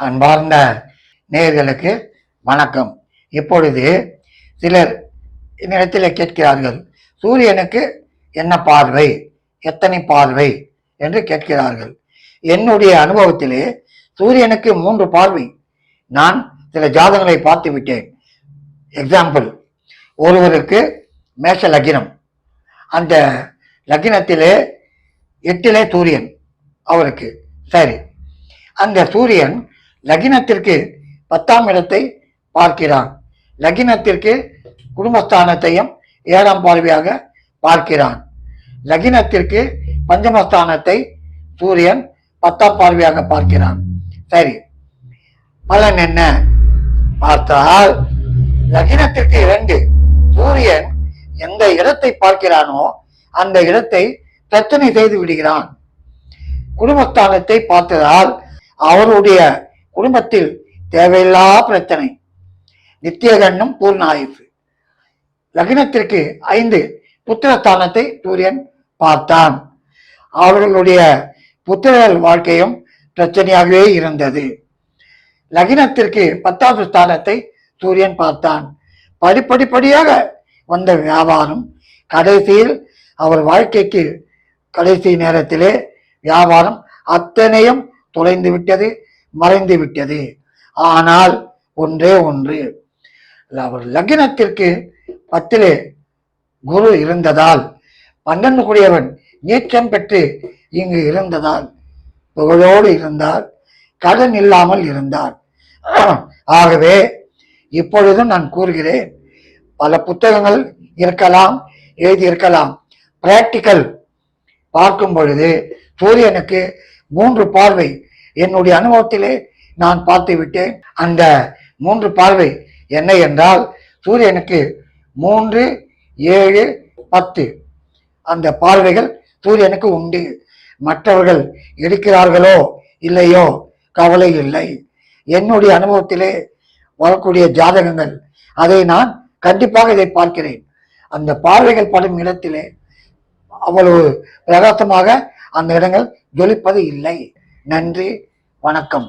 அன்பார்ந்த நேர்களுக்கு வணக்கம். இப்பொழுது சிலர் என்னிடத்தில் கேட்கிறார்கள் சூரியனுக்கு என்ன பார்வை? எத்தனை பார்வை? என்று கேட்கிறார்கள். என்னுடைய அனுபவத்திலே சூரியனுக்கு மூன்று பார்வை. நான் சில ஜாதகங்களை பார்த்து விட்டேன். எக்ஸாம்பிள் ஒருவருக்கு மேஷ லக்கினம் அந்த லக்கினத்திலே எட்டிலே சூரியன் அவருக்கு. சரி அந்த சூரியன் லகினத்திற்கு பத்தாம் இடத்தை பார்க்கிறான். லக்கினத்திற்கு குடும்பஸ்தானத்தையும் ஏழாம் பார்வையாக பார்க்கிறான். லகினத்திற்கு பஞ்சமஸ்தானத்தை சூரியன் பத்தாம் பார்வையாக பார்க்கிறான். சரி பலன் என்ன? பார்த்தால் லக்னத்திற்கு இரண்டு சூரியன் எந்த இடத்தை பார்க்கிறானோ அந்த இடத்தை பிரச்சனை செய்து விடுகிறான். குடும்பஸ்தானத்தை பார்த்ததால் அவருடைய குடும்பத்தில் தேவையில்லா பிரச்சனை. நித்தியகண்ணும் பூர்ணாயுசு. லக்னத்திற்கு ஐந்து புத்திரஸ்தானத்தை சூரியன் பார்த்தான். அவர்களுடைய புத்திரர்கள் வாழ்க்கையும் பிரச்சனையாகவே இருந்தது. லக்னத்திற்கு பத்தாவது ஸ்தானத்தை சூரியன் பார்த்தான். படிப்படிப்படியாக வந்த வியாபாரம் கடைசியில் அவர் வாழ்க்கைக்கு கடைசி நேரத்திலே வியாபாரம் அத்தனையும் தொலைந்து விட்டது. மறைந்து விட்டது. ஆனால் ஒன்றே ஒன்று. அவர் லக்னத்திற்கு பத்திலே குரு இருந்ததால் பன்னெண்டு கூடியவன் நீச்சம் பெற்று இங்கு இருந்ததால் புகழோடு இருந்தார் கடன் இல்லாமல் இருந்தார். ஆகவே இப்பொழுதும் நான் கூறுகிறேன் பல புத்தகங்கள் இருக்கலாம் எழுதியிருக்கலாம். பிராக்டிக்கல் பார்க்கும் பொழுது சூரியனுக்கு மூன்று பார்வை என்னுடைய அனுபவத்திலே நான் பார்த்து விட்டேன். அந்த மூன்று பார்வை என்ன என்றால் சூரியனுக்கு மூன்று ஏழு பத்து. அந்த பார்வைகள் சூரியனுக்கு உண்டு. மற்றவர்கள் எடுக்கிறார்களோ இல்லையோ கவலை இல்லை. என்னுடைய அனுபவத்திலே வரக்கூடிய ஜாதகங்கள் அதை நான் கண்டிப்பாக இதை பார்க்கிறேன். அந்த பார்வைகள் படும் இடத்திலே அவ்வளவு பிரகாசமாக அந்த இடங்கள் ஜொலிப்பது இல்லை. நன்றி. வணக்கம்.